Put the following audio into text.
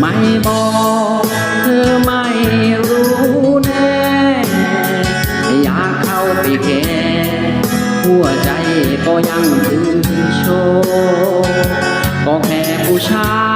ไม่บอกเธอไม่รู้แน่อยากเข้าไปแค่หัวใจก็ยังถือโชก็แค่ผู้ชาย